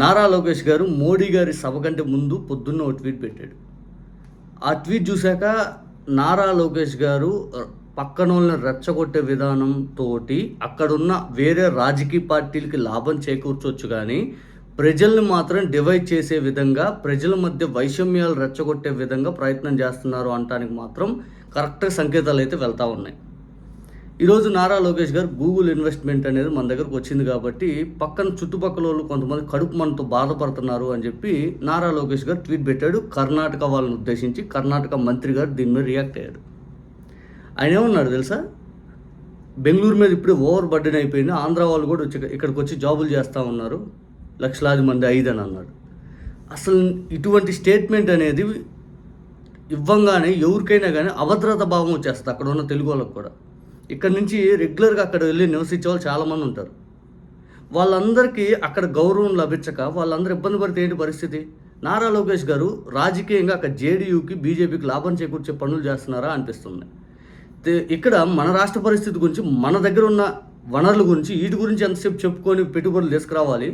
నారా లోకేష్ గారు మోడీ గారి సభ కంటే ముందు పొద్దున్న ఒక ట్వీట్ పెట్టాడు. ఆ ట్వీట్ చూశాక నారా లోకేష్ గారు పక్కన వాళ్ళని రెచ్చగొట్టే విధానంతో అక్కడున్న వేరే రాజకీయ పార్టీలకి లాభం చేకూర్చొచ్చు కానీ ప్రజల్ని మాత్రం డివైడ్ చేసే విధంగా ప్రజల మధ్య వైషమ్యాలు రెచ్చగొట్టే విధంగా ప్రయత్నం చేస్తున్నారు అనటానికి మాత్రం కరెక్ట్ సంకేతాలు అయితే వెళ్తూ ఉన్నాయి. ఈరోజు నారా లోకేష్ గారు గూగుల్ ఇన్వెస్ట్మెంట్ అనేది మన దగ్గరకు వచ్చింది కాబట్టి పక్కన చుట్టుపక్కల వాళ్ళు కొంతమంది కడుపు మనతో బాధపడుతున్నారు అని చెప్పి నారా లోకేష్ గారు ట్వీట్ పెట్టాడు. కర్ణాటక వాళ్ళని ఉద్దేశించి కర్ణాటక మంత్రి గారు దీని మీద రియాక్ట్ అయ్యాడు ఆయన ఏమన్నాడు తెలుసా? బెంగళూరు మీద ఇప్పుడే ఓవర్ బర్డెన్ అయిపోయింది. ఆంధ్ర వాళ్ళు కూడా వచ్చి ఇక్కడికి వచ్చి జాబులు చేస్తూ ఉన్నారు. లక్షలాది మంది ఐదు అన్నాడు. అసలు ఇటువంటి స్టేట్మెంట్ అనేది ఇవ్వంగానే ఎవరికైనా కానీ అభద్రత భావం వచ్చేస్తుంది అక్కడ ఉన్న తెలుగు వాళ్ళకు కూడా. ఇక్కడ నుంచి రెగ్యులర్గా అక్కడ వెళ్ళి నివసించే వాళ్ళు చాలామంది ఉంటారు. వాళ్ళందరికీ అక్కడ గౌరవం లభించక వాళ్ళందరూ ఇబ్బంది పడితే ఏంటి పరిస్థితి? నారా లోకేష్ గారు రాజకీయంగా అక్కడ జేడీయూకి బీజేపీకి లాభం చేకూర్చే పనులు చేస్తున్నారా అనిపిస్తుంది. ఇక్కడ మన రాష్ట్ర పరిస్థితి గురించి మన దగ్గర ఉన్న వనరుల గురించి వీటి గురించి ఎంతసేపు చెప్పుకొని పెట్టుబడులు తీసుకురావాలి.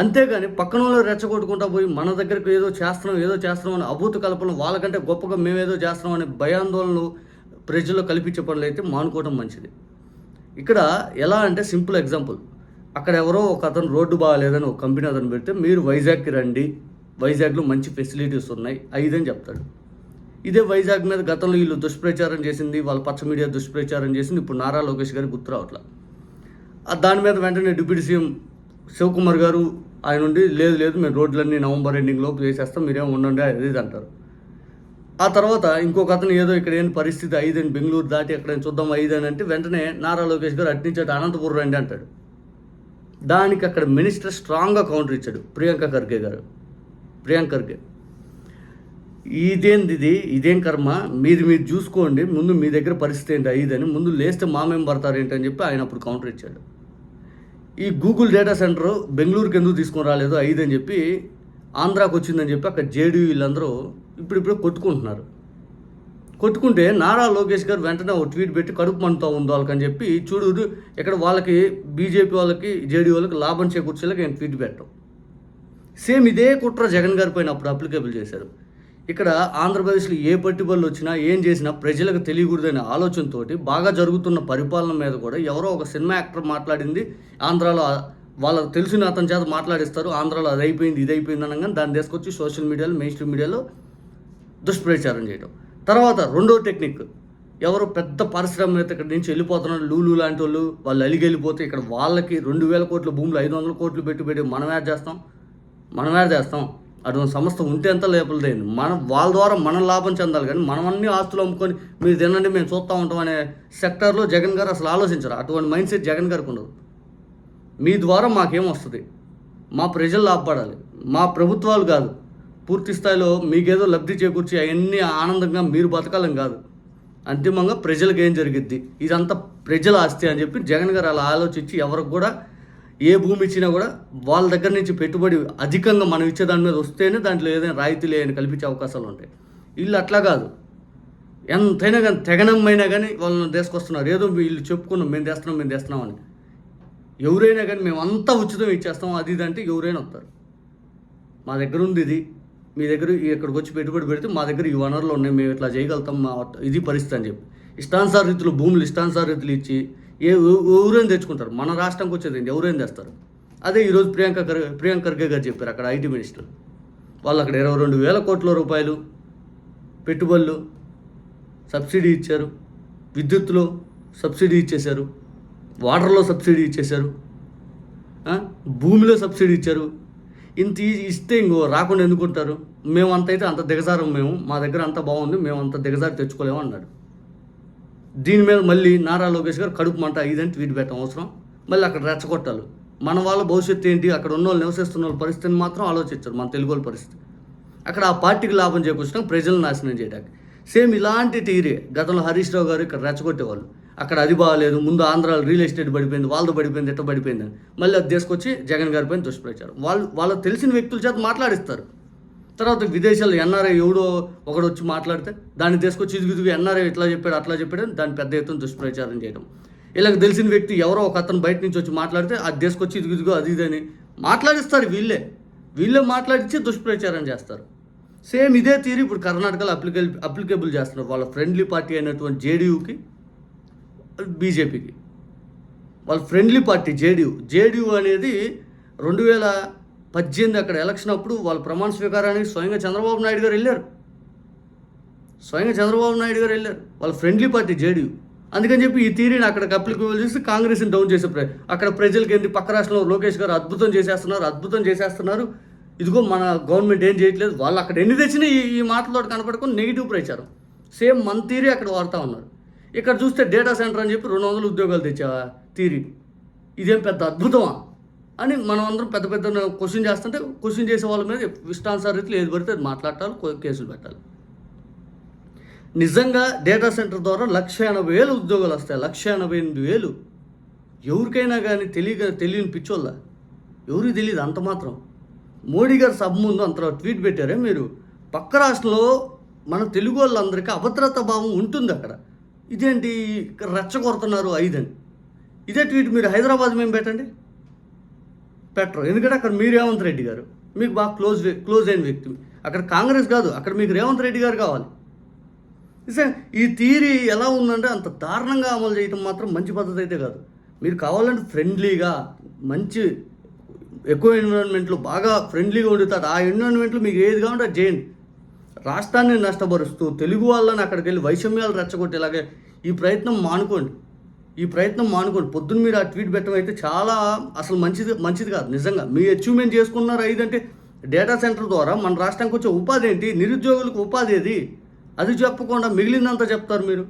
అంతేగాని పక్కన వాళ్ళు రెచ్చగొట్టుకుంటా పోయి మన దగ్గరకు ఏదో చేస్తున్నాం ఏదో చేస్తున్నాం అని అభూత కల్పన వాళ్ళకంటే గొప్పగా మేమేదో చేస్తున్నాం అనే భయాందోళనలు ప్రజల్లో కల్పించే పనులు అయితే మానుకోవడం మంచిది. ఇక్కడ ఎలా అంటే సింపుల్ ఎగ్జాంపుల్. అక్కడ ఎవరో ఒక అతను రోడ్డు బాగాలేదని ఒక కంపెనీ అతను పెడితే మీరు వైజాగ్కి రండి వైజాగ్లో మంచి ఫెసిలిటీస్ ఉన్నాయి ఐదని చెప్తాడు. ఇదే వైజాగ్ మీద గతంలో వీళ్ళు దుష్ప్రచారం చేసింది వాళ్ళ పచ్చ మీడియా దుష్ప్రచారం చేసింది ఇప్పుడు నారా లోకేష్ గారి గుర్తు రావట్లా. దాని మీద వెంటనే డిప్యూటీ సీఎం శివకుమార్ గారు ఆయన ఉండి లేదు లేదు మేము రోడ్లన్నీ నవంబర్ ఎండింగ్ లోపు చేసేస్తాం మీరేం ఉండండి అది అంటారు. ఆ తర్వాత ఇంకొక అతను ఏదో ఇక్కడ ఏం పరిస్థితి ఐదని బెంగళూరు దాటి ఎక్కడైనా చూద్దాం ఐదని అంటే వెంటనే నారా లోకేష్ గారు అట్నించాడు అనంతపురం రండి అంటాడు. దానికి అక్కడ మినిస్టర్ స్ట్రాంగ్గా కౌంటర్ ఇచ్చాడు ప్రియాంక ఖర్గే గారు. ప్రియాంక ఖర్గే. ఇదేంది ఇది? ఇదేం కర్మ? మీది మీరు చూసుకోండి. ముందు మీ దగ్గర పరిస్థితి ఏంటి ఐదని ముందు లేస్తే మామేం పడతారు ఏంటని చెప్పి ఆయన అప్పుడు కౌంటర్ ఇచ్చాడు. ఈ గూగుల్ డేటా సెంటర్ బెంగళూరుకి ఎందుకు తీసుకొని రాలేదు ఐదు అని చెప్పి ఆంధ్రాకి వచ్చిందని చెప్పి అక్కడ జేడీ వీళ్ళందరూ ఇప్పుడిప్పుడే కొట్టుకుంటున్నారు. కొట్టుకుంటే నారా లోకేష్ గారు వెంటనే ఒక ట్వీట్ పెట్టి కడుపు మండుతూ ఉంది వాళ్ళకని చెప్పి చూడు ఇక్కడ వాళ్ళకి బీజేపీ వాళ్ళకి జేడీ వాళ్ళకి లాభం చేకూర్చేలాగా నేను ట్వీట్ పెట్టాం. సేమ్ ఇదే కుట్ర జగన్ గారి పైన అప్పుడు అప్లికేబుల్ చేశారు. ఇక్కడ ఆంధ్రప్రదేశ్లో ఏ పట్టుబడులు వచ్చినా ఏం చేసినా ప్రజలకు తెలియకూడదనే ఆలోచనతో బాగా జరుగుతున్న పరిపాలన మీద కూడా ఎవరో ఒక సినిమా యాక్టర్ మాట్లాడింది ఆంధ్రాలో వాళ్ళకు తెలిసిన అతని చేత మాట్లాడిస్తారు ఆంధ్రాలో అది అయిపోయింది ఇది అయిపోయింది అనగానే దాన్ని తీసుకొచ్చి సోషల్ మీడియాలో మెయిన్ స్ట్రీమ్ మీడియాలో దుష్ప్రచారం చేయడం తర్వాత రెండో టెక్నిక్ ఎవరు పెద్ద పారిశ్రామిక ఇక్కడ నుంచి వెళ్ళిపోతున్నారు లూలు లాంటి వాళ్ళు వాళ్ళు అలిగి వెళ్ళిపోతే ఇక్కడ వాళ్ళకి రెండు వేల కోట్ల భూములు ఐదు వందల కోట్లు పెట్టి పెట్టి మనం యాడ్ చేస్తాం మనం యాడ్ చేస్తాం. అటువంటి సంస్థ ఉంటే ఎంత లేపలదేంది మనం వాళ్ళ ద్వారా మనం లాభం చెందాలి కానీ మనం అన్ని ఆస్తులు అమ్ముకొని మీరు తినండి మేము చూస్తూ ఉంటాం అనే సెక్టర్లో జగన్ గారు అసలు ఆలోచించరు. అటువంటి మైండ్ సెట్ జగన్ గారికి ఉండదు. మీ ద్వారా మాకేం వస్తుంది? మా ప్రజలు లాభపడాలి. మా ప్రభుత్వాలు కాదు. పూర్తి స్థాయిలో మీకేదో లబ్ధి చేకూర్చి అవన్నీ ఆనందంగా మీరు బతకాలని కాదు. అంతిమంగా ప్రజలకు ఏం జరిగిద్ది? ఇదంతా ప్రజల ఆస్తి అని చెప్పి జగన్ గారు అలా ఆలోచించి ఎవరికి కూడా ఏ భూమి ఇచ్చినా కూడా వాళ్ళ దగ్గర నుంచి పెట్టుబడి అధికంగా మనం ఇచ్చే దాని మీద వస్తేనే దాంట్లో ఏదైనా రాయితీ లేని కల్పించే అవకాశాలు ఉంటాయి. వీళ్ళు అట్లా కాదు. ఎంతైనా కానీ తెగనమైనా కానీ వాళ్ళని తీసుకొస్తున్నారు. ఏదో వీళ్ళు చెప్పుకున్నాం మేము తెస్తున్నాం మేము తెస్తున్నామని ఎవరైనా కానీ మేము అంతా ఉచితం ఇచ్చేస్తాం. అది ఇది అంటే ఎవరైనా వస్తారు. మా దగ్గర ఉంది ఇది. మీ దగ్గర ఇక్కడికి వచ్చి పెట్టుబడి పెడితే మా దగ్గర ఈ వనరులు ఉన్నాయి మేము ఇట్లా చేయగలుగుతాం మా ఇది పరిస్థితి అని చెప్పి. ఇష్టానుసార రీతులు భూములు ఇష్టానుసార రీతులు ఇచ్చి ఏ ఎవ- ఎవరైనా తెచ్చుకుంటారు? మన రాష్ట్రంకి వచ్చేదండి ఎవరేం ఎవరైనా తెస్తారు? అదే ఈరోజు ప్రియాంక ఖర్గే ప్రియాంక ఖర్గే గారు చెప్పారు అక్కడ ఐటీ మినిస్టర్. వాళ్ళు అక్కడ ఇరవై రెండు వేల కోట్ల రూపాయలు పెట్టుబడులు సబ్సిడీ ఇచ్చారు. విద్యుత్లో సబ్సిడీ ఇచ్చేశారు. వాటర్లో సబ్సిడీ ఇచ్చేశారు. భూమిలో సబ్సిడీ ఇచ్చారు. ఇంత ఈ- ఇస్తే ఇంకో రాకుండా ఎందుకుంటారు మేము అంత అయితే అంత దిగజారం మేము. మా దగ్గర అంత బాగుంది మేము అంత దిగజారి తెచ్చుకోలేము అన్నాడు. దీని మీద మళ్ళీ నారా లోకేష్ గారు కడుపు మంట ఇదని ట్వీట్ పెట్టడం అవసరం. మళ్ళీ అక్కడ రెచ్చగొట్టాలి. మన వాళ్ళ భవిష్యత్తు ఏంటి? అక్కడ ఉన్న వాళ్ళు నివసిస్తున్న వాళ్ళ పరిస్థితిని మాత్రం ఆలోచించారు మన తెలుగు వాళ్ళ పరిస్థితి. అక్కడ ఆ పార్టీకి లాభం చేకూర్చడం ప్రజలను నాశనం చేయడానికి. సేమ్ ఇలాంటి టీరే గతంలో హరీష్ రావు గారు ఇక్కడ రెచ్చగొట్టేవాళ్ళు. అక్కడ అది బాగాలేదు ముందు ఆంధ్రాలో రియల్ ఎస్టేట్ పడిపోయింది వాళ్ళతో పడిపోయింది ఎట్ట పడిపోయింది అని. మళ్ళీ అది తీసుకొచ్చి జగన్ గారి పైన దుష్ప్రచారం. వాళ్ళు వాళ్ళకి తెలిసిన వ్యక్తుల చేత మాట్లాడిస్తారు. తర్వాత విదేశాల్లో ఎన్ఆర్ఐ ఎవడో ఒకడు వచ్చి మాట్లాడితే దాన్ని తీసుకొచ్చి ఇదిగుదిగు ఎన్ఆర్ఐ ఇట్లా చెప్పాడు అట్లా చెప్పాడు అని దాన్ని పెద్ద ఎత్తున దుష్ప్రచారం చేయడం. ఇలాగ తెలిసిన వ్యక్తి ఎవరో ఒక అతను బయట నుంచి వచ్చి మాట్లాడితే అది తీసుకొచ్చి ఇదిగుదిగో అది ఇది అని మాట్లాడిస్తారు వీళ్ళే. వీళ్ళే మాట్లాడించి దుష్ప్రచారం చేస్తారు. సేమ్ ఇదే తీరు ఇప్పుడు కర్ణాటకలో అప్లికేబుల్ అప్లికేబుల్ చేస్తున్నారు. వాళ్ళ ఫ్రెండ్లీ పార్టీ అయినటువంటి జేడీయూకి బీజేపీకి. వాళ్ళ ఫ్రెండ్లీ పార్టీ జేడీయూ. జేడీయూ అనేది రెండు వేల పద్దెనిమిది అక్కడ ఎలక్షన్ అప్పుడు వాళ్ళ ప్రమాణ స్వీకారానికి స్వయంగా చంద్రబాబు నాయుడు గారు వెళ్ళారు. స్వయంగా చంద్రబాబు నాయుడు గారు వెళ్ళారు. వాళ్ళ ఫ్రెండ్లీ పార్టీ జేడీయూ. అందుకని చెప్పి ఈ థీరీని అక్కడ అప్లికేబుల్ చేసి కాంగ్రెస్ని డౌన్ చేసే ప్ర అక్కడ ప్రజలకి ఏంటి పక్క రాష్ట్రంలో లోకేష్ గారు అద్భుతం చేసేస్తున్నారు అద్భుతం చేసేస్తున్నారు. ఇదిగో మన గవర్నమెంట్ ఏం చేయట్లేదు. వాళ్ళు అక్కడ ఎన్ని తెచ్చినా ఈ ఈ మాటలతో కనపడుకుని నెగిటివ్ ప్రచారం. సేమ్ మన థీరీ అక్కడ వాడుతూ ఉన్నారు. ఇక్కడ చూస్తే డేటా సెంటర్ అని చెప్పి రెండు వందల ఉద్యోగాలు తెచ్చావా? తీరి ఇదేం పెద్ద అద్భుతమా? అని మనం అందరం పెద్ద పెద్ద క్వశ్చన్ చేస్తుంటే క్వశ్చన్ చేసే వాళ్ళ మీద ఇష్టానుసార రీతిలో ఏది పడితే అది మాట్లాడాలి కేసులు పెట్టాలి. నిజంగా డేటా సెంటర్ ద్వారా లక్ష ఎనభై వేలు ఉద్యోగాలు వస్తాయి. లక్ష ఎనభై ఎనిమిది వేలు. ఎవరికైనా కానీ తెలియక తెలియని పిచ్చోళ్ళ? ఎవరికి తెలియదు? అంత మాత్రం. మోడీ గారు సభ ముందు అంత ట్వీట్ పెట్టారే మీరు. పక్క రాష్ట్రంలో మన తెలుగు వాళ్ళందరికీ అభద్రతా భావం ఉంటుంది అక్కడ. ఇదేంటి ఇక్కడ రెచ్చగొడుతున్నారు ఐదని ఇదే ట్వీట్ మీరు హైదరాబాద్ మేము పెట్టండి. పెట్టరు. ఎందుకంటే అక్కడ మీరు రేవంత్ రెడ్డి గారు. మీకు బాగా క్లోజ్ క్లోజ్ అయిన వ్యక్తి. అక్కడ కాంగ్రెస్ కాదు. అక్కడ మీకు రేవంత్ రెడ్డి గారు కావాలి. ఈ థియరీ ఎలా ఉందంటే అంత దారుణంగా అమలు చేయటం మాత్రం మంచి పద్ధతి అయితే కాదు. మీరు కావాలంటే ఫ్రెండ్లీగా మంచి ఎక్కువ ఎన్విరాన్మెంట్లో బాగా ఫ్రెండ్లీగా ఉండుతారు. ఆ ఎన్విరాన్మెంట్లో మీకు ఏది కావాలంటే అది చేయండి. రాష్ట్రాన్ని నష్టపరుస్తూ తెలుగు వాళ్ళని అక్కడికి వెళ్ళి వైషమ్యాలు రెచ్చగొట్టేలాగే ఈ ప్రయత్నం మానుకోండి. ఈ ప్రయత్నం మానుకోండి. పొద్దున్న మీరు ఆ ట్వీట్ పెట్టడం అయితే చాలా అసలు మంచిది మంచిది కాదు నిజంగా. మీ అచీవ్మెంట్ చేసుకున్నారు ఐదంటే డేటా సెంటర్ ద్వారా మన రాష్ట్రానికి వచ్చే ఉపాధి ఏంటి? నిరుద్యోగులకు ఉపాధి ఏది? అది చెప్పకుండా మిగిలిందంతా చెప్తారు మీరు.